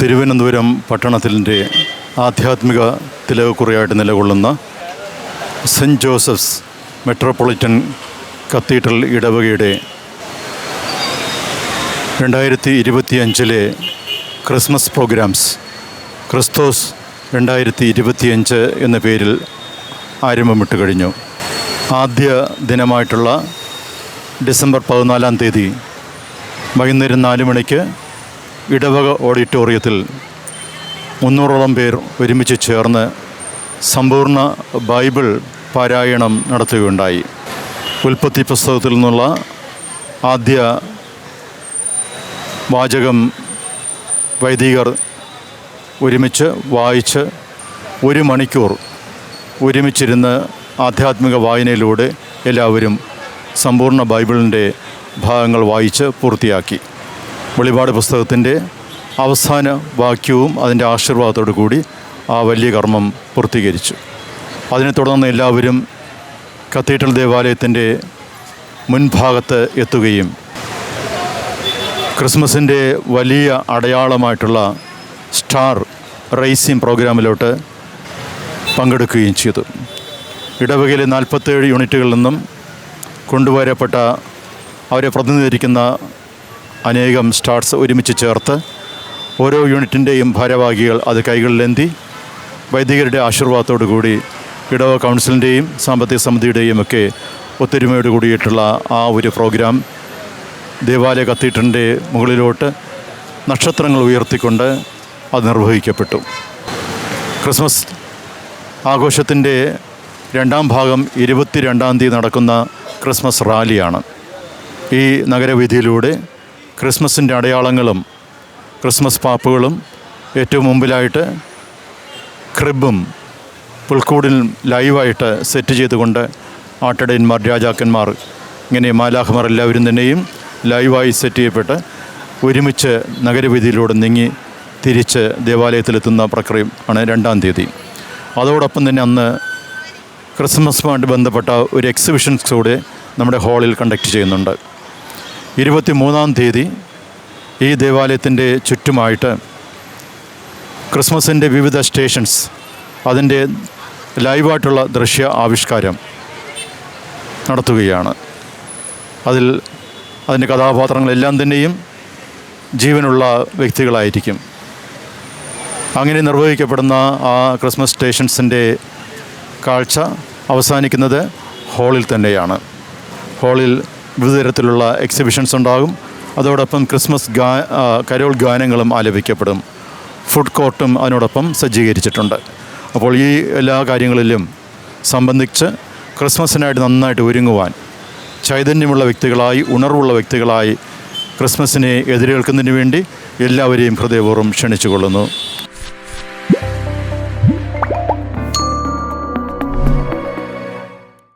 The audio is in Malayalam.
തിരുവനന്തപുരം പട്ടണത്തിന്റെ ആധ്യാത്മിക തിലകക്കുറിയായിട്ട് നിലകൊള്ളുന്ന സെന്റ് ജോസഫ്സ് മെട്രോപൊളിറ്റൻ കത്തീഡ്രൽ ഇടവകയുടെ രണ്ടായിരത്തി ഇരുപത്തിയഞ്ചിലെ ക്രിസ്മസ് പ്രോഗ്രാംസ് ക്രിസ്തോസ് രണ്ടായിരത്തി ഇരുപത്തിയഞ്ച് എന്ന പേരിൽ ആരംഭമിട്ട് കഴിഞ്ഞു. ആദ്യ ദിനമായിട്ടുള്ള ഡിസംബർ പതിനാലാം തീയതി വൈകുന്നേരം നാല് മണിക്ക് ഇടവക ഓഡിറ്റോറിയത്തിൽ മുന്നൂറോളം പേർ ഒരുമിച്ച് ചേർന്ന് സമ്പൂർണ ബൈബിൾ പാരായണം നടത്തുകയുണ്ടായി. ഉൽപ്പത്തി പുസ്തകത്തിൽ നിന്നുള്ള ആദ്യ വാചകം വൈദികർ ഒരുമിച്ച് വായിച്ച് ഒരു മണിക്കൂർ ഒരുമിച്ചിരുന്ന് ആധ്യാത്മിക വായനയിലൂടെ എല്ലാവരും സമ്പൂർണ ബൈബിളിന്റെ ഭാഗങ്ങൾ വായിച്ച് പൂർത്തിയാക്കി. വെളിപാട് പുസ്തകത്തിന്റെ അവസാന വാക്യവും അതിന്റെ ആശീർവാദത്തോടു കൂടി ആ വലിയ കർമ്മം പൂർത്തീകരിച്ചു. അതിനെ തുടർന്ന് എല്ലാവരും കത്തീഡ്രൽ ദേവാലയത്തിന്റെ മുൻഭാഗത്ത് എത്തുകയും ക്രിസ്മസിന്റെ വലിയ അടയാളമായിട്ടുള്ള സ്റ്റാർ റേസിംഗ് പ്രോഗ്രാമിലോട്ട് പങ്കെടുക്കുകയും ചെയ്തു. ഇടവകയിലെ നാൽപ്പത്തേഴ് യൂണിറ്റുകളിൽ നിന്നും കൊണ്ടുവരപ്പെട്ട അവരെ പ്രതിനിധീകരിക്കുന്ന അനേകം സ്റ്റാർസ് ഒരുമിച്ച് ചേർത്ത് ഓരോ യൂണിറ്റിന്റെയും ഭാരവാഹികൾ അത് കൈകളിലെന്തി വൈദികരുടെ ആശീർവാദത്തോടു കൂടി ഇടവ കൗൺസിലിന്റെയും സാമ്പത്തിക സമിതിയുടെയും ഒക്കെ ഒത്തൊരുമയോട് കൂടിയിട്ടുള്ള ആ ഒരു പ്രോഗ്രാം ദേവാലയ കത്തീഡ്രലിന്റെ മുകളിലോട്ട് നക്ഷത്രങ്ങൾ ഉയർത്തിക്കൊണ്ട് അത് നിർവഹിക്കപ്പെട്ടു. ക്രിസ്മസ് ആഘോഷത്തിന്റെ രണ്ടാം ഭാഗം ഇരുപത്തി രണ്ടാം തീയതി നടക്കുന്ന ക്രിസ്മസ് റാലിയാണ്. ഈ നഗരവീഥിയിലൂടെ ക്രിസ്മസിന്റെ അടയാളങ്ങളും ക്രിസ്മസ് പാപ്പുകളും ഏറ്റവും മുമ്പിലായിട്ട് ക്രിബും പുൽക്കൂടിൽ ലൈവായിട്ട് സെറ്റ് ചെയ്തുകൊണ്ട് ആട്ടടയന്മാർ രാജാക്കന്മാർ ഇങ്ങനെ മാലാഖമാർ എല്ലാവരും തന്നെയും ലൈവായി സെറ്റ് ചെയ്യപ്പെട്ട് ഒരുമിച്ച് നഗരവീതിയിലൂടെ നീങ്ങി തിരിച്ച് ദേവാലയത്തിലെത്തുന്ന പ്രക്രിയ ആണ് രണ്ടാം തീയതി. അതോടൊപ്പം തന്നെ അന്ന് ക്രിസ്മസുമായിട്ട് ബന്ധപ്പെട്ട ഒരു എക്സിബിഷൻസ് കൂടെ നമ്മുടെ ഹാളിൽ കണ്ടക്ട് ചെയ്യുന്നുണ്ട്. ഇരുപത്തി മൂന്നാം തീയതി ഈ ദേവാലയത്തിന്റെ ചുറ്റുമായിട്ട് ക്രിസ്മസിന്റെ വിവിധ സ്റ്റേഷൻസ് അതിന്റെ ലൈവായിട്ടുള്ള ദൃശ്യ ആവിഷ്കാരം നടത്തുകയാണ്. അതിൽ അതിന്റെ കഥാപാത്രങ്ങളെല്ലാം തന്നെയും ജീവനുള്ള വ്യക്തികളായിരിക്കും. അങ്ങനെ നിർവഹിക്കപ്പെടുന്ന ആ ക്രിസ്മസ് സ്റ്റേഷൻസിന്റെ കാഴ്ച അവസാനിക്കുന്നത് ഹോളിൽ തന്നെയാണ്. ഹാളിൽ വിവിധ തരത്തിലുള്ള എക്സിബിഷൻസ് ഉണ്ടാകും. അതോടൊപ്പം ക്രിസ്മസ് ഗാ കരോൾ ഗാനങ്ങളും ആലപിക്കപ്പെടും. ഫുഡ് കോർട്ടും അതിനോടൊപ്പം സജ്ജീകരിച്ചിട്ടുണ്ട്. അപ്പോൾ ഈ എല്ലാ കാര്യങ്ങളിലും സംബന്ധിച്ച് ക്രിസ്മസിനായിട്ട് നന്നായിട്ട് ഒരുങ്ങുവാൻ ചൈതന്യമുള്ള വ്യക്തികളായി ഉണർവുള്ള വ്യക്തികളായി ക്രിസ്മസിനെ എതിരേൽക്കുന്നതിന് വേണ്ടി എല്ലാവരെയും ഹൃദയപൂർവം ക്ഷണിച്ചുകൊള്ളുന്നു.